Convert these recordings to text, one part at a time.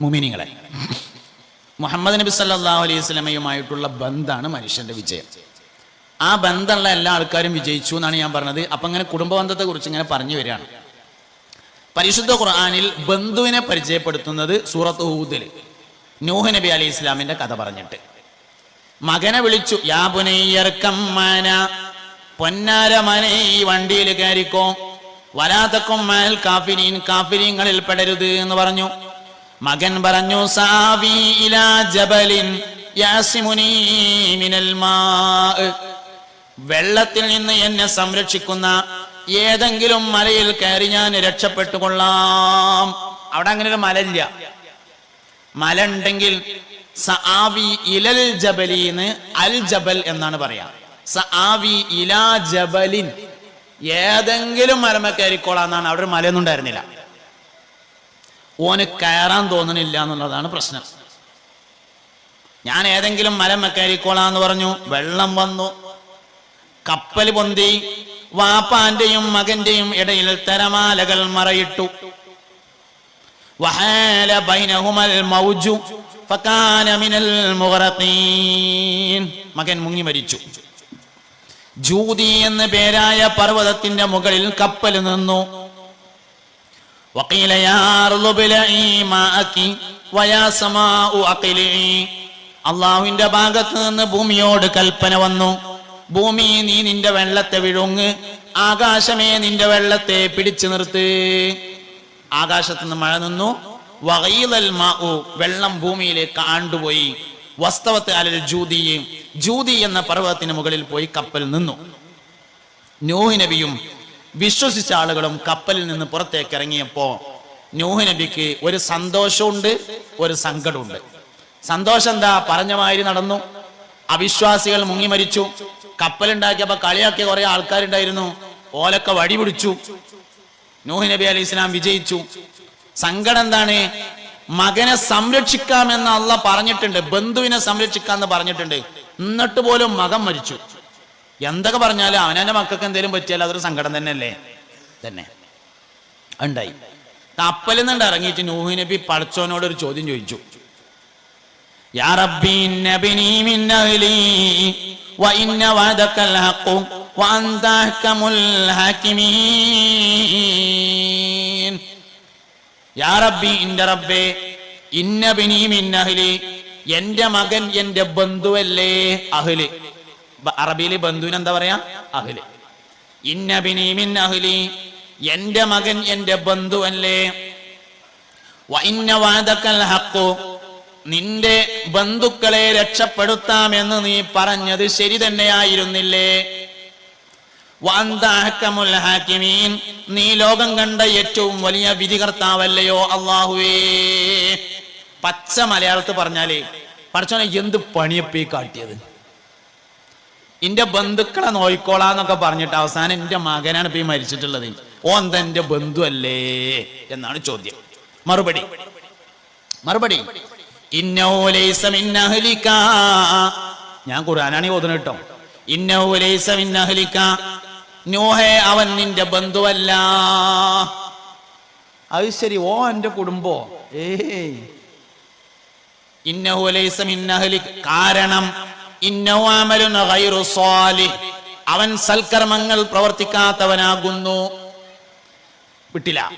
മുമിനിങ്ങളെ മുഹമ്മദ് നബി സല്ലാ അലൈഹി സ്വലമയുമായിട്ടുള്ള ബന്ധമാണ് മനുഷ്യന്റെ വിജയം. ആ ബന്ധമുള്ള എല്ലാ ആൾക്കാരും വിജയിച്ചു എന്നാണ് ഞാൻ പറഞ്ഞത്. അപ്പൊ ഇങ്ങനെ കുടുംബ ബന്ധത്തെ കുറിച്ച് ഇങ്ങനെ പറഞ്ഞു വരികയാണ്. പരിശുദ്ധ ഖുർആാനിൽ ബന്ധുവിനെ പരിചയപ്പെടുത്തുന്നത് സൂറത്ത് ഹൂദിൽ നൂഹ് നബി അലൈഹി ഇസ്ലാമിന്റെ കഥ പറഞ്ഞിട്ട്. മകനെ വിളിച്ചു യാ പൊന്നാര മനെ ഈ വണ്ടിയിൽ കയറിക്കോ. വലാത്തക്കും മേൽ കാഫിരീൻ കാഫിരീങ്ങളിൽ പെടരുത് എന്ന് പറഞ്ഞു. മകൻ പറഞ്ഞു സാവി ഇലാ ജബലിൻ വെള്ളത്തിൽ നിന്ന് എന്നെ സംരക്ഷിക്കുന്ന ഏതെങ്കിലും മലയിൽ കയറി ഞാൻ രക്ഷപ്പെട്ടുകൊള്ളാം. അവിടെ അങ്ങനെ ഒരു മലയില്ല. മല ഉണ്ടെങ്കിൽ ഇലൽ ജബലിന്ന് അൽ ജബൽ എന്നാണ് പറയാ. സആവി ഇലാ ജബലിൻ ഏതെങ്കിലും മലമ കയറിക്കോളാം എന്നാണ്. അവിടെ ഒരു മലയൊന്നും ഉണ്ടായിരുന്നില്ല. ഓന് കയറാൻ തോന്നണില്ല എന്നുള്ളതാണ് പ്രശ്നം. ഞാൻ ഏതെങ്കിലും മരം കയറിക്കോളാന്ന് പറഞ്ഞു വെള്ളം വന്നു. കപ്പൽ പൊന്തി വാപ്പാന്റെയും മകന്റെയും ഇടയിൽ തരമാലകൾ മറയിട്ടു. വഹാല ബൈനഹുമൽ മൗജു മകൻ മുങ്ങി മരിച്ചു. ജൂതി എന്ന് പേരായ പർവതത്തിന്റെ മുകളിൽ കപ്പൽ നിന്നു. وقيل يا أرض ابلعي ماءك ويا سماء أقلعي അള്ളാഹുവിന്റെ ഭാഗത്ത് നിന്ന് ഭൂമിയോട് കൽപ്പന വന്നു ഭൂമി നീ നിന്റെ വെള്ളത്തെ വിഴുങ്ങ് ആകാശമേ നിന്റെ വെള്ളത്തെ പിടിച്ചു നിർത്ത് ആകാശത്ത് നിന്ന് മഴ നിന്നു വകയിലൽ മാഉ വെള്ളം ഭൂമിയിലേക്ക് ആണ്ടുപോയി വസ്തവത്ത് അലൽ ജൂതി ജൂതി എന്ന പർവ്വതത്തിന് മുകളിൽ പോയി കപ്പൽ നിന്നു നൂഹ് നബിയും വിശ്വസിച്ച ആളുകളും കപ്പലിൽ നിന്ന് പുറത്തേക്ക് ഇറങ്ങിയപ്പോ നൂഹ് നബിക്ക് ഒരു സന്തോഷമുണ്ട് ഒരു സങ്കടമുണ്ട്. സന്തോഷം എന്താ? പറഞ്ഞ മാതിരി നടന്നു. അവിശ്വാസികൾ മുങ്ങി മരിച്ചു. കപ്പലുണ്ടാക്കിയപ്പോ കളിയാക്കിയ കുറെ ആൾക്കാരുണ്ടായിരുന്നു. ഓലൊക്കെ വഴി പിടിച്ചു. നൂഹ് നബി അലൈഹി ഇസ്ലാം വിജയിച്ചു. സങ്കടം എന്താണ്? മകനെ സംരക്ഷിക്കാമെന്ന് അള്ള പറഞ്ഞിട്ടുണ്ട്. ബന്ധുവിനെ സംരക്ഷിക്കാമെന്ന് പറഞ്ഞിട്ടുണ്ട്. എന്നിട്ട് പോലും മകൻ മരിച്ചു. എന്തൊക്കെ പറഞ്ഞാലും അവനവന്റെ മക്കൾക്ക് എന്തെങ്കിലും പറ്റിയാൽ അതൊരു സങ്കടം തന്നെയല്ലേ? തന്നെ. ഉണ്ടായി കപ്പലിൽ നിന്നുണ്ട് ഇറങ്ങിയിട്ട് നൂഹ് നബി പടച്ചോനോട് ഒരു ചോദ്യം ചോദിച്ചു. യാ റബ്ബി മിൻ അഹ്ലി എന്റെ മകൻ എന്റെ ബന്ധുവല്ലേ അഹ്ല്. അറബിയിൽ ബന്ധുവിന് എന്താ പറയാ? അഹ്ല്. ഇന്നബിനിമിൻ ബനി മിൻ അഹ്ലി. എന്റെ മകൻ എന്റെ ബന്ധുവല്ലേ? നിന്റെ ബന്ധുക്കളെ രക്ഷപ്പെടുത്താമെന്ന് നീ പറഞ്ഞത് ശരി തന്നെയായിരുന്നില്ലേ? ഹാക്കിമീൻ നീ ലോകം കണ്ട ഏറ്റവും വലിയ വിധികർത്താവല്ലയോ അള്ളാഹുവേ പച്ച മലയാളത്ത് പറഞ്ഞാലേ പഠിച്ചോനെ എന്ത് പണിയപ്പീ കാട്ടിയത്? എന്റെ ബന്ധുക്കളെ നോയിക്കോളാന്നൊക്കെ പറഞ്ഞിട്ട് അവസാനം എന്റെ മകനാണ് ഇപ്പൊ ഈ മരിച്ചിട്ടുള്ളത്. ഓ എന്താ എന്റെ ബന്ധു അല്ലേ എന്നാണ് ചോദ്യം. മറുപടി. മറുപടി. ഞാൻ ഖുർആനാണ് ഈ ഓതുന്നത് കേട്ടോ. ഇന്നഹു നോഹേ അവൻ നിന്റെ ബന്ധുവല്ല. അത് ശരി ഓ എന്റെ കുടുംബോ? ഏയ്. ഇന്നഹുലൈസം ഇന്നഹലി. കാരണം അവൻ സൽക്കർമ്മങ്ങൾ പ്രവർത്തിക്കാത്തവനാകുന്നു. വിട്ടില്ല.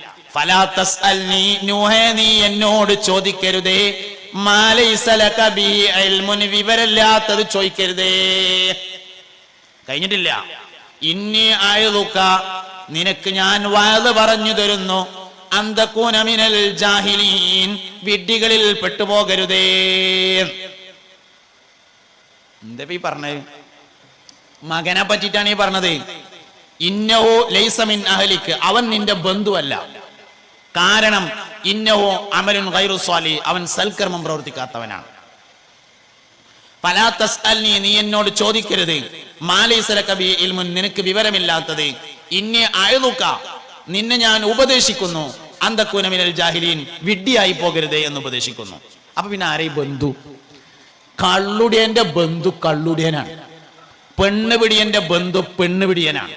നീ എന്നോട് ചോദിക്കരുതേ. വിവരമില്ലാത്തത് ചോദിക്കരുതേ. കഴിഞ്ഞിട്ടില്ല. ഇന്നി ആയതുക്ക നിനക്ക് ഞാൻ വയത് പറഞ്ഞു തരുന്നു. അന്തക്കൂനമിനൽ ജാഹിലീൻ വിഡ്ഢികളിൽ പെട്ടുപോകരുതേ. എന്താ ഈ പറഞ്ഞത് മകനെ പറ്റിയിട്ടാണ് ഈ പറഞ്ഞത്. ഇന്നഹോ ലൈസമിൻ അഹലിക്ക്. അവൻ നിന്റെ ബന്ധുവല്ല. കാരണം ഇന്നഹോ അമലുൻ ഗൈറു സ്വാലി. അവൻ സൽക്കർമ്മം പ്രവർത്തിക്കാത്തവനാണ്. ഫലാ തസ്അൽനി നീ എന്നോട് ചോദിക്കരുത്. മാലൈസലക ബി ഇൽമുൻ നിനക്ക് വിവരമില്ലാത്തത്. ഇന്നെ അയതുക്ക നിന്നെ ഞാൻ ഉപദേശിക്കുന്നു. അന്തക്കൂനമിനൽ ജാഹിലീൻ വിഡ്ഢിയായി പോകരുതേ എന്ന് ഉപദേശിക്കുന്നു. അപ്പൊ പിന്നെ ആരെയും ബന്ധു? കള്ളുടിയന്റെ ബന്ധു കള്ളുടിയനാണ്. പെണ്ണുപിടിയന്റെ ബന്ധു പെണ്ണുപിടിയനാണ്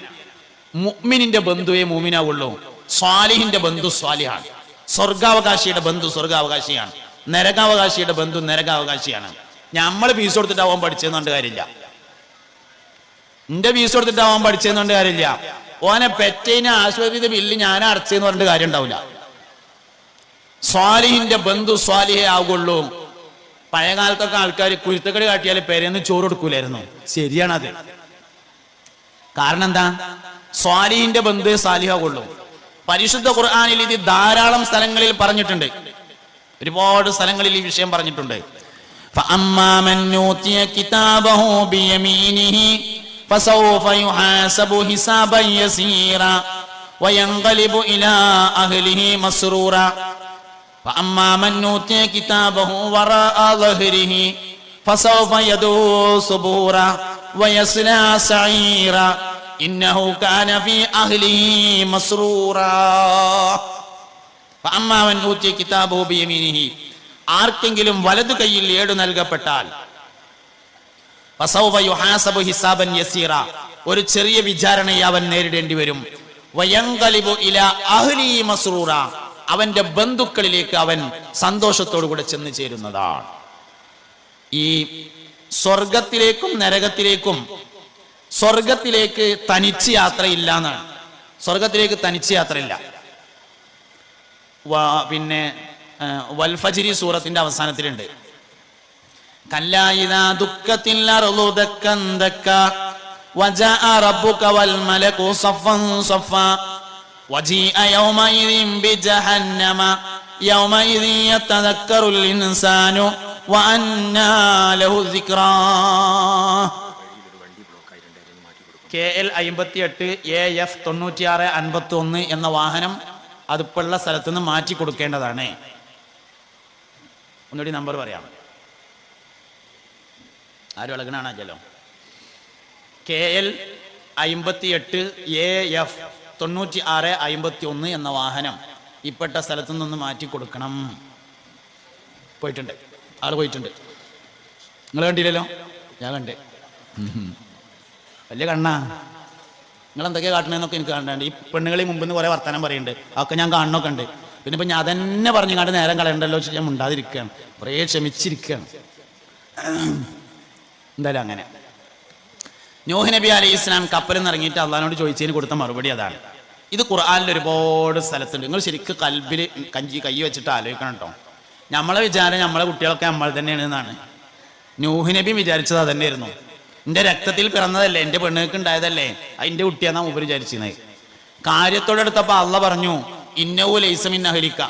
മുഅ്മിനിന്റെ ബന്ധുവേ മൂമിനാവുള്ളൂ സ്വാലിഹിന്റെ ബന്ധു സ്വാലിഹാണ്. സ്വർഗാവകാശിയുടെ ബന്ധു സ്വർഗാവകാശിയാണ്. നരകാവകാശിയുടെ ബന്ധു നരകാവകാശിയാണ്. നമ്മൾ ഫീസ് കൊടുത്തിട്ടാവാൻ പഠിച്ചെന്നുണ്ട് കാര്യമില്ല. എന്റെ ഫീസ് കൊടുത്തിട്ടാവാൻ പഠിച്ചെന്നുണ്ട് കാര്യമില്ല. ഓനെ പെറ്റേനെ ആശ്വസിത ബില്ല് ഞാൻ അടച്ചെന്ന് പറഞ്ഞിട്ട് കാര്യം ഉണ്ടാവില്ല സ്വാലിഹിന്റെ ബന്ധു സ്വാലിഹേ ആകുള്ളൂ പഴയ കാലത്തൊക്കെ ആൾക്കാർ കുരുത്തക്കടി കാട്ടിയാൽ പെരേന്ന് ചോറ് കൊടുക്കൂലായിരുന്നു. ശരിയാണത്. കാരണം എന്താ? സ്വാലിന്റെ ബന്ധു സാലിഹ കൊള്ളു പരിശുദ്ധ ഖുർആാനിൽ ഇത് ധാരാളം സ്ഥലങ്ങളിൽ പറഞ്ഞിട്ടുണ്ട്. ഒരുപാട് സ്ഥലങ്ങളിൽ ഈ വിഷയം പറഞ്ഞിട്ടുണ്ട്. ഫസൗഫ فأما من أوتي كتابه وراء ظهره فسوف يدعو صبورا ويصلى سعيرا إنه كان في أهله مسرورا فأما من أوتي كتابه بيمينه ആർക്കെങ്കിലും വലതു കൈയിൽ ഏടു നൽകപ്പെട്ടാൽ ഫസൗഫ യുഹാസബു ഹിസാബൻ യസീറ ഒരു ചെറിയ വിചാരണയെ അവൻ നേരിടേണ്ടി വരും വയങ്കലിബു ഇല അഹ്ലി മസ്റൂറ അവന്റെ ബന്ധുക്കളിലേക്ക് അവൻ സന്തോഷത്തോടു കൂടെ ചെന്ന് ചേരുന്നതാണ്. ഈ സ്വർഗത്തിലേക്കും നരകത്തിലേക്കും സ്വർഗത്തിലേക്ക് തനിച്ച് യാത്രയില്ല എന്നാണ് സ്വർഗത്തിലേക്ക് തനിച്ച് യാത്രയില്ല. പിന്നെ വൽഫജിരി സൂറത്തിന്റെ അവസാനത്തിലുണ്ട്. കല്ലായിതാ റബ്ബുക വൽ സഫൻ وجيء يومئذ بجهنم يومئذ يتذكر الإنسان وأنى له الذكرى കെ എൽ അമ്പത്തി എട്ട് എ എഫ് തൊണ്ണൂറ്റിയാറ് അൻപത്തി ഒന്ന് എന്ന വാഹനം അതിപ്പുള്ള സ്ഥലത്ത് നിന്ന് മാറ്റി കൊടുക്കേണ്ടതാണ് ഒന്നുകൂടി നമ്പർ പറയാം ആരും ഇളകണാണല്ലോ കെ എൽ അമ്പത്തി എട്ട് എ എഫ് തൊണ്ണൂറ്റി ആറ് അമ്പത്തി ഒന്ന് എന്ന വാഹനം ഇപ്പെട്ട സ്ഥലത്തു നിന്ന് മാറ്റി കൊടുക്കണം. പോയിട്ടുണ്ട്. ആൾ പോയിട്ടുണ്ട്. നിങ്ങൾ കണ്ടില്ലല്ലോ? ഞാൻ കണ്ടേ. വലിയ കണ്ണാ. നിങ്ങൾ എന്തൊക്കെയാ കാട്ടണെന്നൊക്കെ എനിക്ക് കാണാണ്ട് ഈ പെണ്ണുകളി മുമ്പ് കുറെ വർത്തമാനം പറയുന്നുണ്ട് അതൊക്കെ ഞാൻ കാണണമൊക്കെ ഉണ്ട്. പിന്നെ ഇപ്പൊ ഞാൻ തന്നെ പറഞ്ഞു കണ്ട് നേരം കളയണ്ടല്ലോ ഞാൻ മുണ്ടാതിരിക്കുകയാണ് കുറേ ക്ഷമിച്ചിരിക്കുകയാണ് എന്തായാലും അങ്ങനെ. നൂഹ് നബി അലൈഹി ഇസ്ലാം കപ്പലിൽ നിന്ന് ഇറങ്ങിയിട്ട് അള്ളഹാനോട് ചോദിച്ചതിന് കൊടുത്ത മറുപടി അതാണ്. ഇത് ഖുർആാനിൽ ഒരുപാട് സ്ഥലത്തുണ്ട്. നിങ്ങൾ ശരിക്കും കൽബിൽ കഞ്ചി കൈ വെച്ചിട്ട് ആലോചിക്കണം കേട്ടോ. നമ്മളെ വിചാരം നമ്മളെ കുട്ടികളൊക്കെ നമ്മൾ തന്നെയാണ് എന്നാണ്. നൂഹ് നബി വിചാരിച്ചത് അത് തന്നെയായിരുന്നു എന്റെ രക്തത്തിൽ പിറന്നതല്ലേ? എന്റെ പെണ്ണുങ്ങൾക്ക് ഉണ്ടായതല്ലേ? അതിന്റെ കുട്ടിയാന്നാ മുമ്പ് വിചാരിച്ചിരുന്നത്. കാര്യത്തോടെ എടുത്തപ്പോൾ അള്ള പറഞ്ഞു ഇന്നവു ലൈസമിൻ അഹലിക്ക.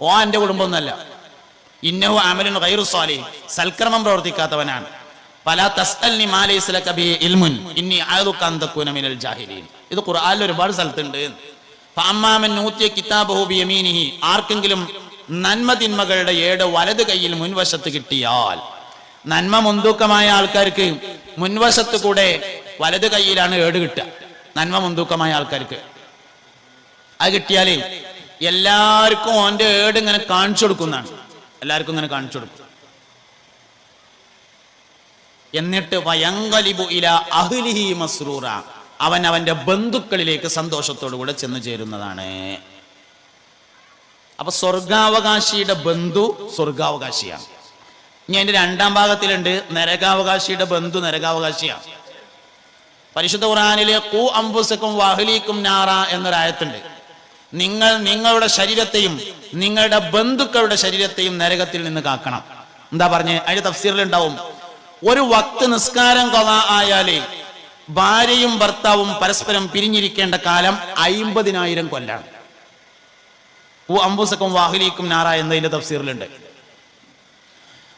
ഓ എന്റെ കുടുംബമൊന്നല്ല ഇന്നഹു ആമലിൻ ഗൈറു സ്വാലിഹ് സൽക്രമം പ്രവർത്തിക്കാത്തവനാണ്. ഇത് ഖുർആനിൽ ഒരുപാട് സ്ഥലത്തുണ്ട്. ആർക്കെങ്കിലും നന്മ തിന്മകളുടെ ഏട് വലത് കൈയിൽ മുൻവശത്ത് കിട്ടിയാൽ നന്മ മുൻതൂക്കമായ ആൾക്കാർക്ക് മുൻവശത്ത് കൂടെ വലത് കൈയിലാണ് ഏട് കിട്ടുക. നന്മ മുൻതൂക്കമായ ആൾക്കാർക്ക്. അത് കിട്ടിയാലേ എല്ലാവർക്കും ഓന്റെ ഏട് ഇങ്ങനെ കാണിച്ചു കൊടുക്കുന്നതാണ്. എല്ലാവർക്കും ഇങ്ങനെ കാണിച്ചു കൊടുക്കും. എന്നിട്ട് അഹ്ലിഹി അവൻ അവന്റെ ബന്ധുക്കളിലേക്ക് സന്തോഷത്തോടു കൂടെ ചെന്നു ചേരുന്നതാണ്. അപ്പൊ സ്വർഗാവകാശിയുടെ ബന്ധു സ്വർഗാവകാശിയാണ് ഇനി അതിന്റെ രണ്ടാം ഭാഗത്തിലുണ്ട് നരകാവകാശിയുടെ ബന്ധു നരകാവകാശിയാണ് പരിശുദ്ധ ഖുറാനിലെ കൂ അംബുസക്കും വാഹലീക്കും നാറ എന്നൊരായത്തുണ്ട്. നിങ്ങൾ നിങ്ങളുടെ ശരീരത്തെയും നിങ്ങളുടെ ബന്ധുക്കളുടെ ശരീരത്തെയും നരകത്തിൽ നിന്ന് കാക്കണം. എന്താ പറഞ്ഞേ? അതിന്റെ തഫ്സീറിൽ ഉണ്ടാവും ഒരു വക്ത് നിസ്കാരം കൊള ആയാലേ ഭാര്യയും ഭർത്താവും പരസ്പരം പിരിഞ്ഞിരിക്കേണ്ട കാലം അയിമ്പതിനായിരം കൊല്ലാണ്. കൂ അംബുസക്കും വാഹുലിക്കും നാറ എന്നതിന്റെ തഫ്സീറിലുണ്ട്.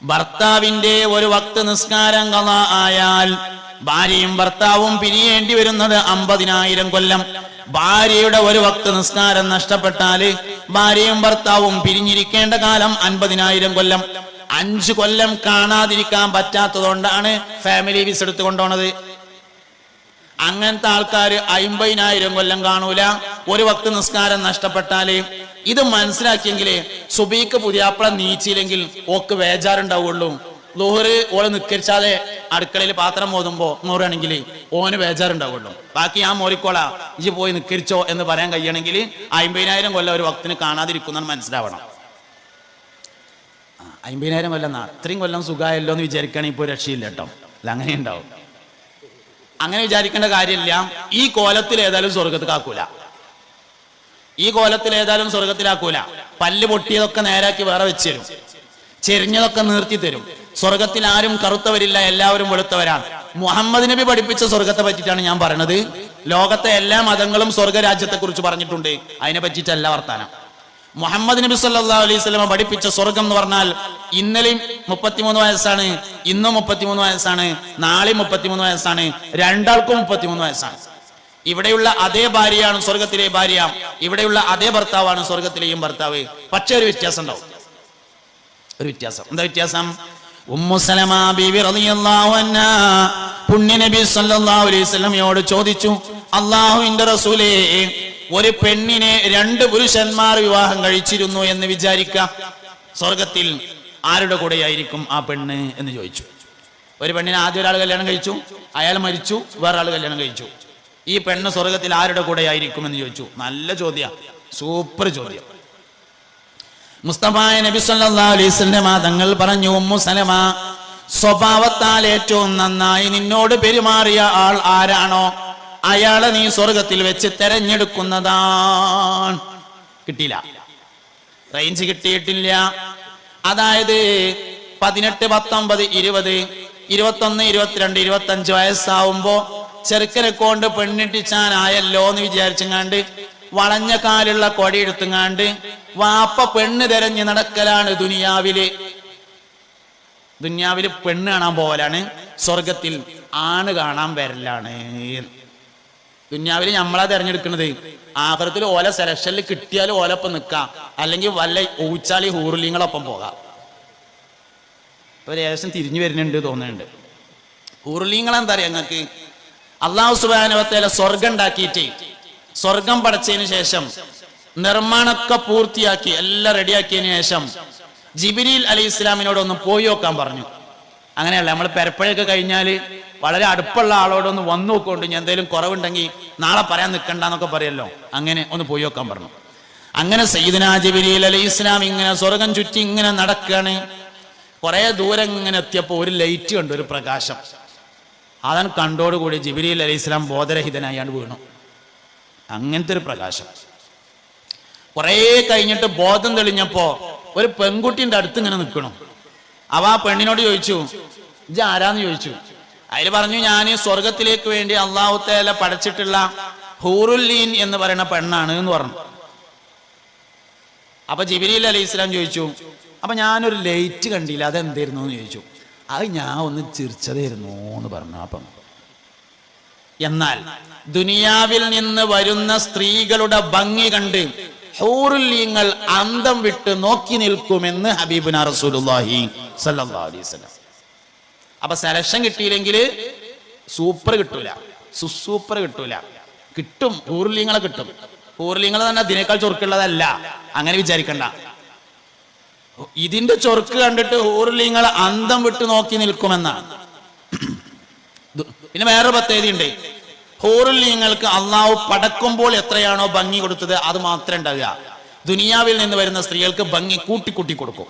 ഭർത്താവിന്റെ ഒരു വക്ത് നിസ്കാരം കഥ ആയാൽ ഭാര്യയും ഭർത്താവും പിരിയേണ്ടി വരുന്നത് അമ്പതിനായിരം കൊല്ലം. ഭാര്യയുടെ ഒരു വക്ത് നിസ്കാരം നഷ്ടപ്പെട്ടാൽ ഭാര്യയും ഭർത്താവും പിരിഞ്ഞിരിക്കേണ്ട കാലം അൻപതിനായിരം കൊല്ലം. അഞ്ചു കൊല്ലം കാണാതിരിക്കാൻ പറ്റാത്തതുകൊണ്ടാണ് ഫാമിലി വിസ് എടുത്തു കൊണ്ടുപോണത് അങ്ങനത്തെ ആൾക്കാർ അയിമ്പതിനായിരം കൊല്ലം കാണൂല. ഒരു വക്ത് നിസ്കാരം നഷ്ടപ്പെട്ടാൽ ഇത് മനസ്സിലാക്കിയെങ്കിൽ സുബീക്ക് പുതിയാപ്പള നീച്ചില്ലെങ്കിൽ ഓക്ക് വേജാറുണ്ടാവുള്ളൂ. ലോഹറ് ഓൾ നിക്കരിച്ചാതെ അടുക്കളയിൽ പാത്രം മോതുമ്പോ നോറുകയാണെങ്കിൽ ഓന് വേജാറുണ്ടാവുള്ളൂ. ബാക്കി ഞാൻ മോറിക്കോളാ. ഇജ് പോയി നിക്കരിച്ചോ എന്ന് പറയാൻ കഴിയണമെങ്കിൽ അമ്പതിനായിരം കൊല്ലം ഒരു വക്തിന് കാണാതിരിക്കുന്ന മനസ്സിലാവണം. അമ്പതിനായിരം കൊല്ലം എന്നാ അത്രയും കൊല്ലം സുഖമായല്ലോ എന്ന് വിചാരിക്കുകയാണെങ്കിൽ ഇപ്പോൾ രക്ഷയില്ല കേട്ടോ. അല്ല അങ്ങനെ ഉണ്ടാവും. അങ്ങനെ വിചാരിക്കേണ്ട കാര്യമില്ല. ഈ കോലത്തിൽ ഏതായാലും സ്വർഗത്ത് കാക്കൂല. ഈ കോലത്തിൽ ഏതായാലും സ്വർഗത്തിലാക്കൂല പല്ല് പൊട്ടിയതൊക്കെ നേരാക്കി വേറെ വെച്ച് തരും ചെരിഞ്ഞതൊക്കെ നിർത്തി തരും സ്വർഗത്തിൽ ആരും കറുത്തവരില്ല എല്ലാവരും വെളുത്തവരാണ്. മുഹമ്മദ് നബി പഠിപ്പിച്ച സ്വർഗത്തെ പറ്റിയിട്ടാണ് ഞാൻ പറയണത്. ലോകത്തെ എല്ലാ മതങ്ങളും സ്വർഗരാജ്യത്തെ കുറിച്ച് പറഞ്ഞിട്ടുണ്ട്. അതിനെ പറ്റിയിട്ടല്ല വർത്താനം. മുഹമ്മദ് നബി സല്ലാ അലൈഹി പഠിപ്പിച്ച സ്വർഗം എന്ന് പറഞ്ഞാൽ ഇന്നലെയും മുപ്പത്തിമൂന്ന് വയസ്സാണ് ഇന്നും മുപ്പത്തിമൂന്ന് വയസ്സാണ് നാളെയും മുപ്പത്തിമൂന്ന് വയസ്സാണ് രണ്ടാൾക്കും മുപ്പത്തിമൂന്ന് വയസ്സാണ്. ഇവിടെയുള്ള അതേ ഭാര്യയാണ് സ്വർഗത്തിലെ ഭാര്യ ഇവിടെയുള്ള അതേ ഭർത്താവാണ് സ്വർഗത്തിലെയും ഭർത്താവ്. പക്ഷെ ഒരു വ്യത്യാസം ഉണ്ടാവും. ഒരു വ്യത്യാസം. എന്താ വ്യത്യാസം? പുണ്യ നബി സല്ലല്ലാഹു അലൈഹി വസല്ലമയോട് ചോദിച്ചു അള്ളാഹുവിന്റെ റസൂലേ ഒരു പെണ്ണിനെ രണ്ട് പുരുഷന്മാർ വിവാഹം കഴിച്ചിരുന്നു എന്ന് വിചാരിക്കാം. സ്വർഗത്തിൽ ആരുടെ കൂടെയായിരിക്കും ആ പെണ്ണ് എന്ന് ചോദിച്ചു. ഒരു പെണ്ണിനെ ആദ്യം ഒരാൾ കല്യാണം കഴിച്ചു അയാൾ മരിച്ചു വേറൊരാൾ കല്യാണം കഴിച്ചു. ഈ പെണ്ണ് സ്വർഗത്തിൽ ആരുടെ കൂടെയായിരിക്കും എന്ന് ചോദിച്ചു. നല്ല ചോദ്യ സൂപ്പർ ചോദ്യം. മുസ്തഫായ നബി സല്ലല്ലാഹു അലൈഹി വസല്ലമ തങ്ങൾ പറഞ്ഞു ഉമ്മു സലമ സ്വഭാവത്താൽ ഏറ്റവും നന്നായി നിന്നോട് പെരുമാറിയ ആൾ ആരാണോ? അയാളെ നീ സ്വർഗത്തിൽ വെച്ച് തെരഞ്ഞെടുക്കുന്നതാണ്. കിട്ടിയില്ല. റേഞ്ച് കിട്ടിയിട്ടില്ല. അതായത് പതിനെട്ട് പത്തൊമ്പത് ഇരുപത് ഇരുപത്തൊന്ന് ഇരുപത്തിരണ്ട് ഇരുപത്തി അഞ്ച് വയസ്സാവുമ്പോ ചെറുക്കനെ കൊണ്ട് പെണ്ണിട്ടിച്ചാനായല്ലോ എന്ന് വിചാരിച്ചങ്ങാണ്ട് വളഞ്ഞ കാലുള്ള കൊടി എടുത്തുങ്ങാണ്ട് വാപ്പ പെണ്ണ് തെരഞ്ഞു നടക്കലാണ് ദുനിയാവിൽ. ദുനിയാവിൽ പെണ്ണ് കാണാൻ പോവലാണ് സ്വർഗത്തിൽ ആണ് കാണാൻ വരലാണ് ദുന്യാവിൽ നമ്മളാ തെരഞ്ഞെടുക്കുന്നത് ആഹ്റത്തിൽ ഓല സെലക്ഷനിൽ കിട്ടിയാൽ ഓലൊപ്പം നിൽക്കാം അല്ലെങ്കിൽ വല്ല ഊച്ചാളി ഹൂറുലിങ്ങളൊപ്പം പോകാം. ഇപ്പൊ ഏകദേശം തിരിഞ്ഞു വരുന്നുണ്ട് തോന്നുന്നുണ്ട്. ഹൂറുലിങ്ങൾ എന്താ അറിയാം ഞങ്ങൾക്ക് അള്ളാഹു സുബാനുവത്തേല സ്വർഗം ഉണ്ടാക്കിയിട്ട് സ്വർഗം പടച്ചതിന് ശേഷം നിർമ്മാണമൊക്കെ പൂർത്തിയാക്കി എല്ലാം റെഡിയാക്കിയതിന് ശേഷം ജിബിരിൽ അലി ഇസ്ലാമിനോട് ഒന്ന് പോയി നോക്കാൻ പറഞ്ഞു. അങ്ങനെയല്ല നമ്മൾ പെരപ്പഴയൊക്കെ കഴിഞ്ഞാൽ വളരെ അടുപ്പുള്ള ആളോടൊന്ന് വന്നു നോക്കൊണ്ട് ഞാൻ എന്തെങ്കിലും കുറവുണ്ടെങ്കിൽ നാളെ പറയാൻ നിൽക്കണ്ടെന്നൊക്കെ പറയല്ലോ. അങ്ങനെ ഒന്ന് പോയി നോക്കാൻ പറഞ്ഞു. അങ്ങനെ സയ്യിദ്ന ജിബിരിൽ അലി ഇസ്ലാം ഇങ്ങനെ സ്വർഗം ചുറ്റി ഇങ്ങനെ നടക്കുകയാണ് കുറേ ദൂരം ഇങ്ങനെ എത്തിയപ്പോൾ ഒരു ലൈറ്റ് കണ്ടു ഒരു പ്രകാശം. അതാണ് കണ്ടോടുകൂടി ജിബിരി അലി ഇസ്ലാം ബോധരഹിതനായാണ് വീണു. അങ്ങനത്തെ ഒരു പ്രകാശം. കുറേ കഴിഞ്ഞിട്ട് ബോധം തെളിഞ്ഞപ്പോൾ ഒരു പെൺകുട്ടിന്റെ അടുത്ത് ഇങ്ങനെ നിൽക്കണം. അവ ആ പെണ്ണിനോട് ചോദിച്ചു ഇജ് ആരാന്ന് ചോദിച്ചു? അതിൽ പറഞ്ഞു ഞാൻ സ്വർഗത്തിലേക്ക് വേണ്ടി അള്ളാഹു തേല പഠിച്ചിട്ടുള്ള ഹൂറുല്ലീൻ എന്ന് പറയുന്ന പെണ്ണാണ് എന്ന് പറഞ്ഞു. അപ്പൊ ജിബിരിൽ അലൈഹി ഇസ്ലാം ചോദിച്ചു അപ്പൊ ഞാനൊരു ലൈറ്റ് കണ്ടില്ല അതെന്തായിരുന്നു? എന്ന് ചോദിച്ചു. അത് ഞാൻ ഒന്ന് ചിരിച്ചതായിരുന്നു എന്ന് പറഞ്ഞു അപ്പം എന്നാൽ ദുനിയാവിൽ നിന്ന് വരുന്ന സ്ത്രീകളുടെ ഭംഗി കണ്ട് ഹൂറുല്ലീങ്ങൾ അന്തം വിട്ട് നോക്കി നിൽക്കുമെന്ന് ഹബീബുന റസൂലുള്ളാഹി സല്ലല്ലാഹു അലൈഹി വസല്ലം. അപ്പൊ സെലക്ഷൻ കിട്ടിയില്ലെങ്കിൽ സൂപ്പർ കിട്ടൂല. സുസൂപ്പർ കിട്ടൂല. കിട്ടും. ഊർലിങ്ങളെ കിട്ടും. ഊർലിങ്ങൾ തന്നെ അതിനേക്കാൾ ചൊറുക്കുള്ളതല്ല. അങ്ങനെ വിചാരിക്കണ്ട. ഇതിന്റെ ചൊറുക്ക് കണ്ടിട്ട് ഊർലിങ്ങൾ അന്തം വിട്ട് നോക്കി നിൽക്കുമെന്നാണ്. പിന്നെ വേറെ പ്രത്യേകതയുണ്ട് ഹൂറുല്ലീങ്ങൾക്ക് അള്ളാഹു പടക്കുമ്പോൾ എത്രയാണോ ഭംഗി കൊടുത്തത് അത് മാത്രമേ ഉണ്ടാവുക ദുനിയാവിൽ നിന്ന് വരുന്ന സ്ത്രീകൾക്ക് ഭംഗി കൂട്ടി കൂട്ടി കൊടുക്കും.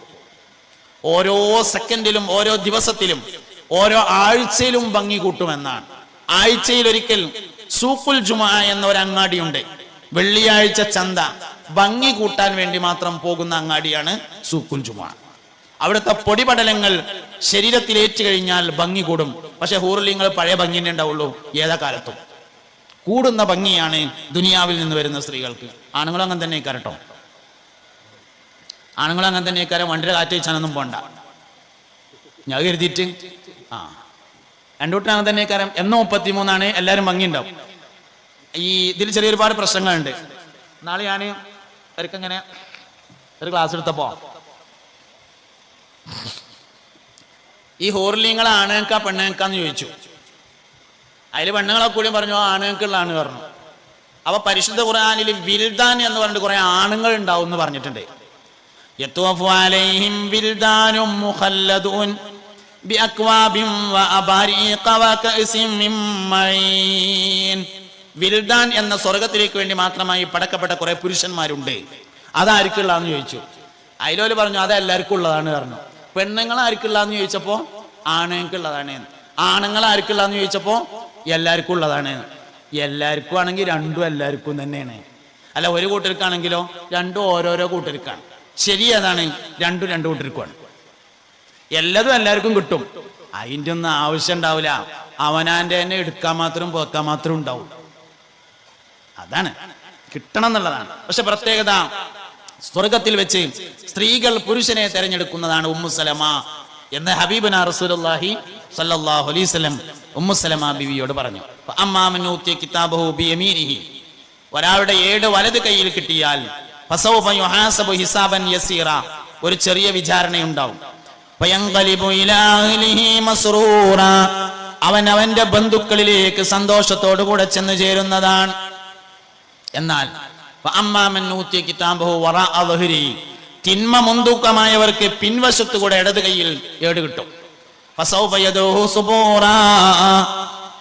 ഓരോ സെക്കൻഡിലും ഓരോ ദിവസത്തിലും ഓരോ ആഴ്ചയിലും ഭംഗി കൂട്ടുമെന്നാണ്. ആഴ്ചയിൽ ഒരിക്കൽ സൂഫുൽ ജുമ എന്ന ഒരു അങ്ങാടിയുണ്ട്. വെള്ളിയാഴ്ച ചന്ത. ഭംഗി കൂട്ടാൻ വേണ്ടി മാത്രം പോകുന്ന അങ്ങാടിയാണ് സൂക്കുൽ ജുമ. അവിടുത്തെ പൊടിപടലങ്ങൾ ശരീരത്തിലേറ്റ് കഴിഞ്ഞാൽ ഭംഗി കൂടും. പക്ഷെ ഹൂർലിങ്ങൾ പഴയ ഭംഗി ഉണ്ടാവുള്ളൂ. ഏതാ കാലത്തും. കൂടുന്ന ഭംഗിയാണ് ദുനിയാവിൽ നിന്ന് വരുന്ന സ്ത്രീകൾക്ക്. ആണുങ്ങളും അങ്ങനെ തന്നെ കരട്ടോ ആണുങ്ങളും അങ്ങനെ തന്നെ കാരം വണ്ടിയുടെ കാറ്റ് വെച്ചാനൊന്നും പോണ്ട. ഞാൻ കരുതിയിട്ട് ആ. രണ്ടുകൂട്ടം അങ്ങനെ തന്നെ കരം എന്ന മുപ്പത്തി മുപ്പത്തിമൂന്നാണ് എല്ലാവരും ഭംഗിയുണ്ടാവും. ഈ ഇതിൽ ചെറിയ ഒരുപാട് പ്രശ്നങ്ങളുണ്ട്. നാളെ ഞാൻ അവർക്കിങ്ങനെ ഒരു ക്ലാസ് എടുത്തപ്പോ. ഈ ഹോർലിങ്ങളാണ് പെണ്ണേക്കാന്ന് ചോദിച്ചു. അതിൽ പെണ്ണുങ്ങളെ കൂടിയും പറഞ്ഞു ആണുങ്ങൾക്കുള്ളതാണ് പറഞ്ഞു. അപ്പൊ പരിശുദ്ധ ഖുർആാനിൽ വിൽദാൻ എന്ന് പറഞ്ഞിട്ട് കുറെ ആണുങ്ങൾ ഉണ്ടാവും എന്ന് പറഞ്ഞിട്ടുണ്ട്. വിൽദാൻ എന്ന സ്വർഗത്തിലേക്ക് വേണ്ടി മാത്രമായി പടക്കപ്പെട്ട കുറെ പുരുഷന്മാരുണ്ട്. അതാർക്കുള്ളതെന്ന് ചോദിച്ചു. അതിലോൽ പറഞ്ഞു അത് എല്ലാവർക്കും ഉള്ളതാണ് പറഞ്ഞു. പെണ്ണുങ്ങൾ ആർക്കുള്ളതെന്ന് ചോദിച്ചപ്പോൾ ആണുങ്ങൾക്കുള്ളതാണ് ആണുങ്ങൾ ആർക്കുള്ളതെന്ന് ചോദിച്ചപ്പോൾ എല്ലാവർക്കും ഉള്ളതാണ്. എല്ലാവർക്കും ആണെങ്കിൽ രണ്ടും എല്ലാവർക്കും തന്നെയാണ്. അല്ല ഒരു കൂട്ടർക്കാണെങ്കിലോ രണ്ടും ഓരോരോ കൂട്ടർക്കാണ്. ശരി അതാണ് രണ്ടും രണ്ടു കൂട്ടർക്കുമാണ്. എല്ലാതും എല്ലാവർക്കും കിട്ടും. അതിന്റെ ഒന്നും ആവശ്യം ഉണ്ടാവില്ല. അവനാന്റെ തന്നെ എടുക്കാൻ മാത്രം പോക്കാൻ മാത്രം ഉണ്ടാവും. അതാണ്. കിട്ടണം എന്നുള്ളതാണ്. പക്ഷെ പ്രത്യേകത സ്വർഗത്തിൽ വെച്ച് സ്ത്രീകൾ പുരുഷനെ തെരഞ്ഞെടുക്കുന്നതാണ് ഉമ്മുസലമ എന്ന് ഹബീബന റസൂലുള്ളാഹി സല്ലല്ലാഹു അലൈഹി വസല്ലം. ഉമ്മുസലമ ബിവിയോട് പറഞ്ഞു അമ്മാമനൂത്തിയ കിതാബഹു ബിയമീനിഹി. ഒരാളുടെ ഏട് വലത് കയ്യിൽ കിട്ടിയാൽ ഹിസാബൻ യസീറ. ഒരു ചെറിയ വിചാരണയുണ്ടാവും. അവൻ അവന്റെ ബന്ധുക്കളിലേക്ക് സന്തോഷത്തോടു കൂടെ ചെന്ന് ചേരുന്നതാണ്. എന്നാൽ അമ്മാമൻ നൂത്തിയ കിതാബഹു വറ തിന്മ മുന്തൂക്കമായവർക്ക് പിൻവശത്തുകൂടെ ഇടത് കയ്യിൽ ഏട് കിട്ടും.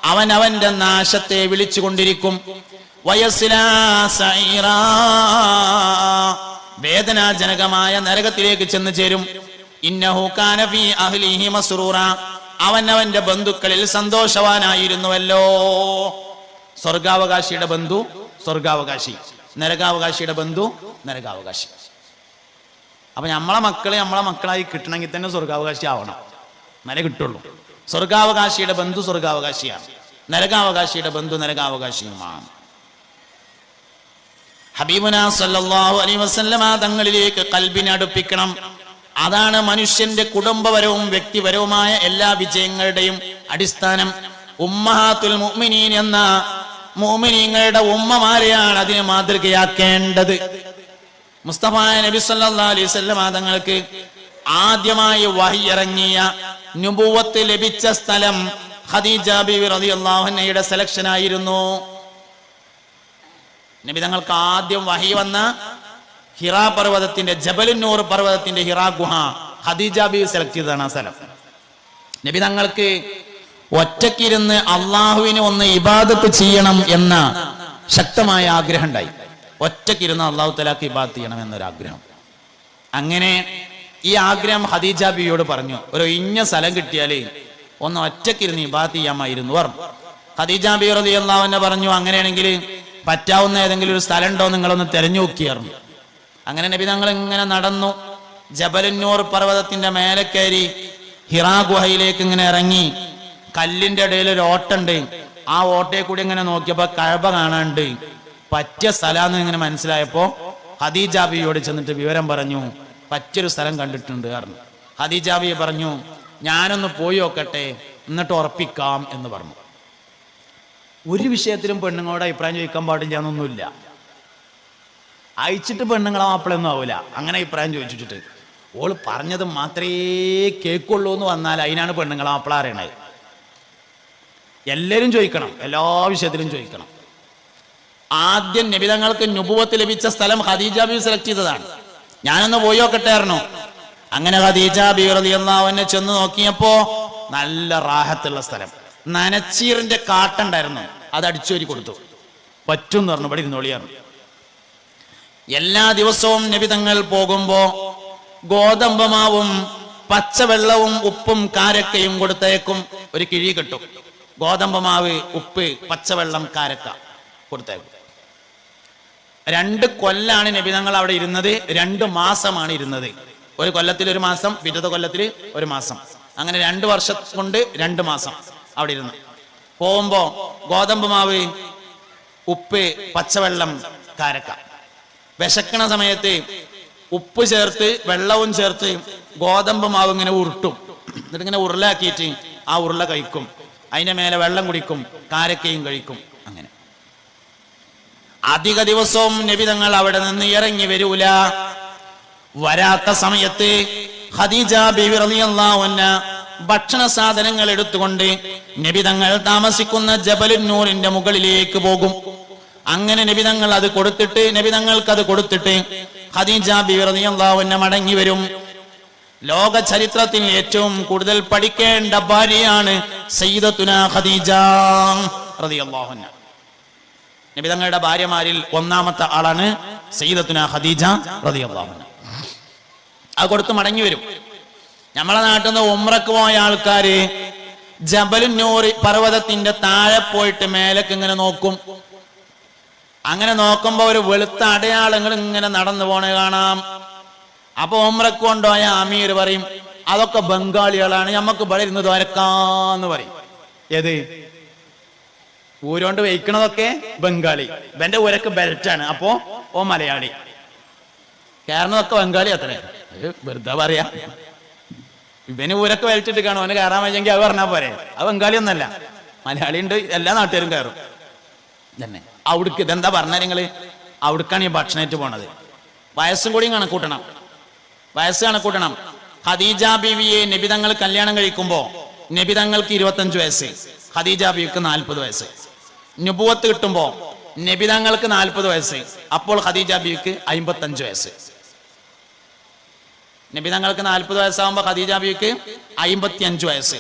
അവൻ അവന്റെ നാശത്തെ വിളിച്ചുകൊണ്ടിരിക്കും. വേദനാജനകമായ നരകത്തിലേക്ക് ചെന്നു ചേരും. മസ്റൂറ. അവൻ അവന്റെ ബന്ധുക്കളിൽ സന്തോഷവാനായിരുന്നുവല്ലോ. സ്വർഗാവകാശിയുടെ ബന്ധു സ്വർഗാവകാശി. നരകാവകാശിയുടെ ബന്ധു നരകാവകാശി. അപ്പൊ നമ്മളെ മക്കളെ നമ്മളെ മക്കളായി കിട്ടണമെങ്കിൽ തന്നെ സ്വർഗാവകാശി ആവണം. എന്നാലേ കിട്ടുള്ളൂ സ്വർഗാവകാശിയുടെ ബന്ധു സ്വർഗാവകാശിയാണ്. നരകാവകാശിയുടെ ബന്ധു നരകാവകാശിയുമാണ്. ഹബീബുന സല്ലല്ലാഹു അലൈഹി വസല്ലമ തങ്ങളിലേക്ക് കൽബിനെ അടുപ്പിക്കണം. അതാണ് മനുഷ്യന്റെ കുടുംബപരവും വ്യക്തിപരവുമായ എല്ലാ വിജയങ്ങളുടെയും അടിസ്ഥാനം. ഉമ്മഹാത്തുൽ മുഅ്മിനീൻ എന്ന മുഅ്മിനീങ്ങളുടെ ഉമ്മമാരെയാണ് അതിനെ മാതൃകയാക്കേണ്ടത്. മുസ്തഫ നബി സല്ലല്ലാഹു അലൈഹി വസല്ലമ തങ്ങൾക്ക് ആദ്യമായി വഹി ഇറങ്ങിയ നുബുവത്ത് ലഭിച്ച സ്ഥലം ഖദീജ ബിവി റളിയല്ലാഹു അൻഹയുടെ സെലക്ഷൻ ആയിരുന്നു. നബി തങ്ങൾക്ക് ആദ്യം വഹി വന്ന ഹിറാ പർവതത്തിന്റെ ജബലുന്നൂർ പർവതത്തിന്റെ ഹിറാ ഗുഹ ഖദീജ ബിവി സെലക്ട് ചെയ്തതാണ് ആ സ്ഥലം. നബി തങ്ങൾക്ക് ഒറ്റക്കിരുന്ന് അള്ളാഹുവിന് ഒന്ന് ഇബാദത്ത് ചെയ്യണം എന്ന ശക്തമായ ആഗ്രഹം ഉണ്ടായി. ഒറ്റക്കിരുന്ന് അള്ളാഹു തലാക്ക് ഇബാദത്ത് ചെയ്യണം എന്നൊരാഗ്രഹം. അങ്ങനെ ഈ ആഗ്രഹം ഹദീജ ബിയോട് പറഞ്ഞു. ഒരു ഇഞ്ഞ സ്ഥലം കിട്ടിയാലേ ഒന്ന് ഒറ്റക്കിരുന്ന് ഇബാത്ത് ചെയ്യാമായിരുന്നു പറഞ്ഞു. ഹദീജ ബി പറഞ്ഞു അങ്ങനെയാണെങ്കിൽ പറ്റാവുന്ന ഏതെങ്കിലും ഒരു സ്ഥലം ഉണ്ടോ നിങ്ങളൊന്ന് തെരഞ്ഞു നോക്കിയായിരുന്നു അങ്ങനെ നബി ഞങ്ങൾ ഇങ്ങനെ നടന്നു ജബലന്നൂർ പർവതത്തിന്റെ മേലെ കയറി ഹിറാ ഗുഹയിലേക്ക് ഇങ്ങനെ ഇറങ്ങി. കല്ലിന്റെ ഇടയിൽ ഒരു ഓട്ടുണ്ട്. ആ ഓട്ടയെ കൂടി ഇങ്ങനെ നോക്കിയപ്പോ കഴബ കാണാണ്ട് പറ്റിയ സ്ഥലാന്ന് ഇങ്ങനെ മനസ്സിലായപ്പോ ഹദീജാബിയോട് ചെന്നിട്ട് വിവരം പറഞ്ഞു. പറ്റിയൊരു സ്ഥലം കണ്ടിട്ടുണ്ട് പറഞ്ഞു. ഹദീജാബി പറഞ്ഞു ഞാനൊന്ന് പോയി നോക്കട്ടെ എന്നിട്ട് ഉറപ്പിക്കാം എന്ന് പറഞ്ഞു. ഒരു വിഷയത്തിലും പെണ്ണുങ്ങളോട് അഭിപ്രായം ചോദിക്കാൻ പാടില്ല എന്നൊന്നുമില്ല. അയച്ചിട്ട് പെണ്ണുങ്ങളെ മാപ്പിളൊന്നും ആവൂല. അങ്ങനെ അഭിപ്രായം ചോദിച്ചിട്ട്. ഓൾ പറഞ്ഞത് മാത്രമേ കേൾക്കുള്ളൂ എന്ന് വന്നാൽ അതിനാണ് പെണ്ണുങ്ങളെ മാപ്പിള അറിയണത്. എല്ലാവരും ചോദിക്കണം എല്ലാ വിഷയത്തിലും ചോദിക്കണം. ആദ്യം നിബിതങ്ങൾക്ക് നുപുവത്ത് ലഭിച്ച സ്ഥലം ഹദീജാബി സെലക്ട് ചെയ്തതാണ്. ഞാനൊന്ന് പോയി കിട്ടായിരുന്നു അങ്ങനെ ഖദീജ ബീറതി റളിയല്ലാഹുവിനെ ചെന്ന് നോക്കിയപ്പോ നല്ല റാഹത്തുള്ള സ്ഥലം. നനച്ചീറിന്റെ കാട്ടുണ്ടായിരുന്നു അത് അടിച്ചോരി കൊടുത്തു. പറ്റും എന്ന് പറഞ്ഞു. ഇവിടെ ഒളിയാണ് എല്ലാ ദിവസവും നബിതങ്ങൾ പോകുമ്പോ ഗോതമ്പമാവും പച്ചവെള്ളവും ഉപ്പും കാരക്കയും കൊടുത്തേക്കും. ഒരു കിഴി കിട്ടും. ഗോതമ്പമാവ് ഉപ്പ് പച്ചവെള്ളം കാരക്ക കൊടുത്തേക്കും. രണ്ട് കൊല്ലാണ് നബിതങ്ങൾ അവിടെ ഇരുന്നത്. രണ്ട് മാസമാണ് ഇരുന്നത്. ഒരു കൊല്ലത്തിൽ ഒരു മാസം പിറ്റത്തെ കൊല്ലത്തിൽ ഒരു മാസം. അങ്ങനെ രണ്ട് വർഷം കൊണ്ട് രണ്ട് മാസം അവിടെ ഇരുന്നു. പോകുമ്പോ ഗോതമ്പ് മാവ് ഉപ്പ് പച്ചവെള്ളം കാരക്ക. വിശക്കണ സമയത്ത് ഉപ്പ് ചേർത്ത് വെള്ളവും ചേർത്ത് ഗോതമ്പ് മാവ് ഇങ്ങനെ ഉരുട്ടും. എന്നിട്ട് ഇങ്ങനെ ഉരുളാക്കിയിട്ട് ആ ഉരുള കഴിക്കും. അതിന്റെ മേലെ വെള്ളം കുടിക്കും. കാരക്കയും കഴിക്കും. അധിക ദിവസവും നബി തങ്ങൾ അവിടെ നിന്ന് ഇറങ്ങി വരൂല. വരാത്ത സമയത്ത് ഖദീജ ബിബി റളിയല്ലാഹു അൻഹ ഭക്ഷണ സാധനങ്ങൾ എടുത്തുകൊണ്ട് നബി തങ്ങൾ താമസിക്കുന്ന ജബലുന്നൂറിന്റെ മുകളിലേക്ക് പോകും. അങ്ങനെ നബി തങ്ങൾ അത് കൊടുത്തിട്ട് നബി തങ്ങൾക്ക് അത് കൊടുത്തിട്ട് ഖദീജ ബിബി റളിയല്ലാഹു അൻഹ മടങ്ങി വരും. ലോക ചരിത്രത്തിൽ ഏറ്റവും കൂടുതൽ പഠിക്കേണ്ട ഭാര്യയാണ് സയ്യിദത്തുന ഖദീജ റളിയല്ലാഹു അൻഹ. നബി തങ്ങളുടെ ഭാര്യമാരിൽ ഒന്നാമത്തെ ആളാണ് സയ്യിദത്തുന ഖദീജ റളിയല്ലാഹു അൻഹ. അത് കൊടുത്ത് മടങ്ങി വരും. നമ്മളെ നാട്ടിൽ നിന്ന് ഉമ്രക്ക് പോയ ആൾക്കാര് ജബലുന്നൂറി പർവതത്തിന്റെ താഴെ പോയിട്ട് മേലേക്ക് ഇങ്ങനെ നോക്കും. അങ്ങനെ നോക്കുമ്പോ ഒരു വെളുത്ത അടയാളങ്ങൾ ഇങ്ങനെ നടന്നു പോണേ കാണാം. അപ്പൊ ഉമ്രക്ക് കൊണ്ടുപോയ അമീർ പറയും അതൊക്കെ ബംഗാളികളാണ് നമുക്ക് ഇവിടെ ഇരുന്ന് ദ്വാരക്കാന്ന് പറയും. ഏത്? ഊരോണ്ട് വയ്ക്കണതൊക്കെ ബംഗാളി. ഇവന്റെ ഊരക്ക് ബെൽറ്റാണ്. അപ്പോ ഓ മലയാളി. കയറണതൊക്കെ ബംഗാളി അത്രേ. വെറുതെ പറയാ. ഇവന് ഊരൊക്കെ വലിച്ചിട്ട് കാണും അവന് കയറാൻ വയ്യെങ്കിൽ അത് പറഞ്ഞാൽ പോരെ. അത് ബംഗാളി ഒന്നല്ല മലയാളി ഉണ്ട് എല്ലാ നാട്ടുകാരും കയറും തന്നെ അവിടേക്ക് ഇതെന്താ പറഞ്ഞാൽ നിങ്ങൾ? അവിടേക്കാണ് ഈ ഭക്ഷണമായിട്ട് പോണത്. വയസ്സും കൂടിയും കണക്കൂട്ടണം വയസ്സ് കണക്കൂട്ടണം ഖദീജ ബീവിയെ നബിതങ്ങൾ കല്യാണം കഴിക്കുമ്പോ നബിതങ്ങൾക്ക് ഇരുപത്തഞ്ച് വയസ്സ്. ഖദീജ ബീവിക്ക് നാൽപ്പത് വയസ്സ്. നുബുവത്ത് കിട്ടുമ്പോ നബിതങ്ങൾക്ക് നാൽപ്പത് വയസ്സ് അപ്പോൾ ഖദീജ ബീവിക്ക് അമ്പത്തഞ്ച് വയസ്സ്. നബി തങ്ങൾക്ക് നാൽപ്പത് വയസ്സാകുമ്പോൾ ഖദീജ ബിക്ക് അമ്പത്തി അഞ്ച് വയസ്സ്.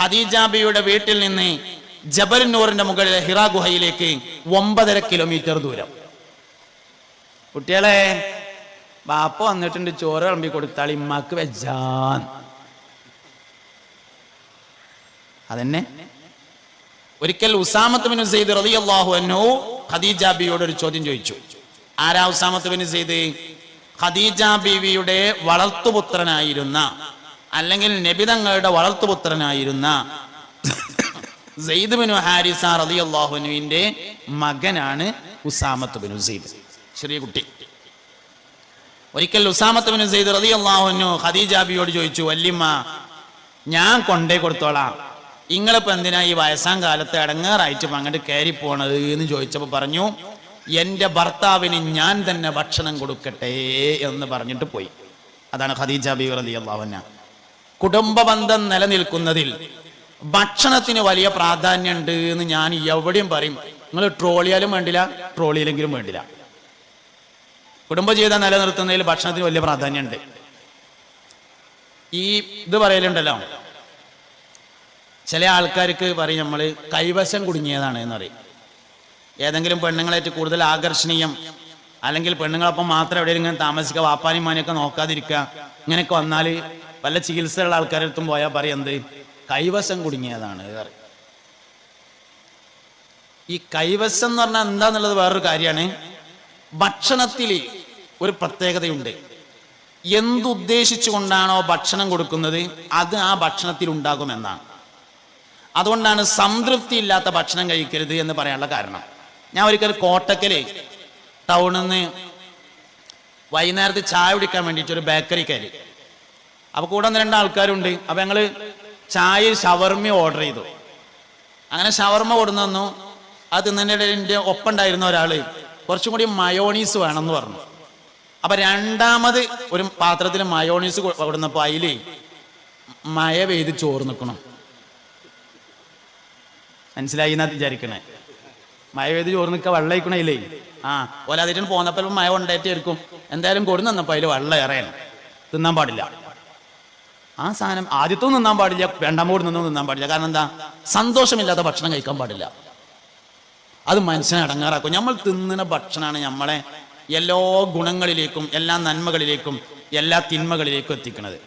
ഖദീജ ബിയുടെ വീട്ടിൽ നിന്ന് ജബൽ മുകളിലെ ഹിറ ഗുഹയിലേക്ക് ഒമ്പതര കിലോമീറ്റർ ദൂരം. കുട്ടികളെ ബാപ്പ വന്നിട്ടുണ്ട് ചോറ് വിളമ്പി കൊടുത്താൽ ഇമ്മാക്ക് വെച്ചാൻ അതന്നെ? ഒരിക്കൽ ഉസാമത്ത് ബിൻ സെയ്ദ് റളിയല്ലാഹു അൻഹു ഖദീജ ബിയോട് ഒരു ചോദ്യം ചോദിച്ചു. ആരാ ഉസാമത്ത് ബിൻ സെയ്ദ് ഖദീജ ബീവിയുടെ വളർത്തുപുത്രനായിരുന്ന അല്ലെങ്കിൽ നബിതങ്ങളുടെ വളർത്തുപുത്രനായിരുന്ന സെയ്ദ് ബിനു ഹാരിസ റളിയല്ലാഹുവിന്റെ മകനാണ് ഉസാമത്ത് ബിനു സെയ്ദ് ചെറിയ കുട്ടി. ഒരിക്കൽ ഉസാമത്ത് ബിനു സെയ്ദ് റതി ഖദീജ ബിയോട് ചോദിച്ചു വല്യമ്മ ഞാൻ കൊണ്ടേ കൊടുത്തോളാം. നിങ്ങളിപ്പോ എന്തിനാ ഈ വയസ്സാം കാലത്ത് അടങ്ങാറായിട്ട് അങ്ങോട്ട് കയറി പോണത് എന്ന് ചോദിച്ചപ്പോൾ പറഞ്ഞു എന്റെ ഭർത്താവിന് ഞാൻ തന്നെ ഭക്ഷണം കൊടുക്കട്ടെ എന്ന് പറഞ്ഞിട്ട് പോയി. അതാണ് ഖദീജ ബി റളിയല്ലാഹുഅൻഹ കുടുംബ ബന്ധം നിലനിൽക്കുന്നതിൽ ഭക്ഷണത്തിന് വലിയ പ്രാധാന്യമുണ്ട് എന്ന് ഞാൻ എവിടെയും പറയും. നിങ്ങൾ ട്രോളിയാലും വേണ്ടില്ല ട്രോളിയിലെങ്കിലും വേണ്ടില്ല. കുടുംബജീവിതം നിലനിർത്തുന്നതിൽ ഭക്ഷണത്തിന് വലിയ പ്രാധാന്യമുണ്ട്. ഈ ഇത് പറയലുണ്ടല്ലോ ചില ആൾക്കാർക്ക് പറയും നമ്മൾ കൈവശം കുടുങ്ങിയതാണ് എന്ന് പറയും. ഏതെങ്കിലും പെണ്ണുങ്ങളായിട്ട് കൂടുതൽ ആകർഷണീയം അല്ലെങ്കിൽ പെണ്ണുങ്ങളൊപ്പം മാത്രം എവിടെയെങ്കിലും താമസിക്കുക വാപ്പാനും മാനെയൊക്കെ നോക്കാതിരിക്കുക ഇങ്ങനെയൊക്കെ വന്നാൽ വല്ല ചികിത്സയുള്ള ആൾക്കാരെടുത്തും പോയാൽ പറയും എന്ത്? കൈവശം കുടുങ്ങിയതാണ്. ഈ കൈവശം എന്ന് പറഞ്ഞാൽ എന്താന്നുള്ളത് വേറൊരു കാര്യമാണ്. ഭക്ഷണത്തിൽ ഒരു പ്രത്യേകതയുണ്ട്. എന്തുദ്ദേശിച്ചുകൊണ്ടാണോ ഭക്ഷണം കൊടുക്കുന്നത് അത് ആ ഭക്ഷണത്തിൽ ഉണ്ടാകുമെന്നാണ് അതുകൊണ്ടാണ് സംതൃപ്തി ഇല്ലാത്ത ഭക്ഷണം കഴിക്കരുത് എന്ന് പറയാനുള്ള കാരണം. ഞാൻ ഒരിക്കൽ കോട്ടക്കൽ ടൗണിൽ നിന്ന് വൈകുന്നേരത്ത് ചായ കുടിക്കാൻ വേണ്ടിയിട്ട് ഒരു ബേക്കറി കയറി. അപ്പൊ കൂടെ ഒന്ന് രണ്ട് ആൾക്കാരുണ്ട്. അപ്പൊ ഞങ്ങൾ ചായ ഷവർമ ഓർഡർ ചെയ്തു. അങ്ങനെ ഷവർമ കൊടുന്നു തന്നു. അത് തിന്നതിന്റെ എന്റെ ഒപ്പം ഉണ്ടായിരുന്ന ഒരാൾ കുറച്ചും കൂടി മയോണീസ് വേണമെന്ന് പറഞ്ഞു. അപ്പൊ രണ്ടാമത് ഒരു പാത്രത്തിൽ മയോണീസ് കൊടുന്നപ്പോൾ കൊടുന്നപ്പോ മയ പെയ്ത് ചോറ് നിൽക്കണം മനസ്സിലായി എന്നാ വിചാരിക്കണേ? മഴ പെയ്ത് ചോറ് നിൽക്കുക വെള്ളം അയക്കണയില്ലേ? ആ ഓല അതിന് പോന്നപ്പോൾ മഴ കൊണ്ടായിട്ടായിരിക്കും എന്തായാലും കൊടു നിന്നപ്പോ അതിൽ വെള്ളം ഏറെയാണ് തിന്നാൻ പാടില്ല. ആ സാധനം ആദ്യത്തും നിന്നാൻ പാടില്ല രണ്ടാമോട് നിന്നും നിന്നാൻ പാടില്ല. കാരണം എന്താ? സന്തോഷമില്ലാത്ത ഭക്ഷണം കഴിക്കാൻ പാടില്ല. അത് മനസ്സിനെ അടങ്ങാറാക്കും. നമ്മൾ തിന്നുന്ന ഭക്ഷണമാണ് നമ്മളെ എല്ലാ ഗുണങ്ങളിലേക്കും എല്ലാ നന്മകളിലേക്കും എല്ലാ തിന്മകളിലേക്കും എത്തിക്കുന്നത്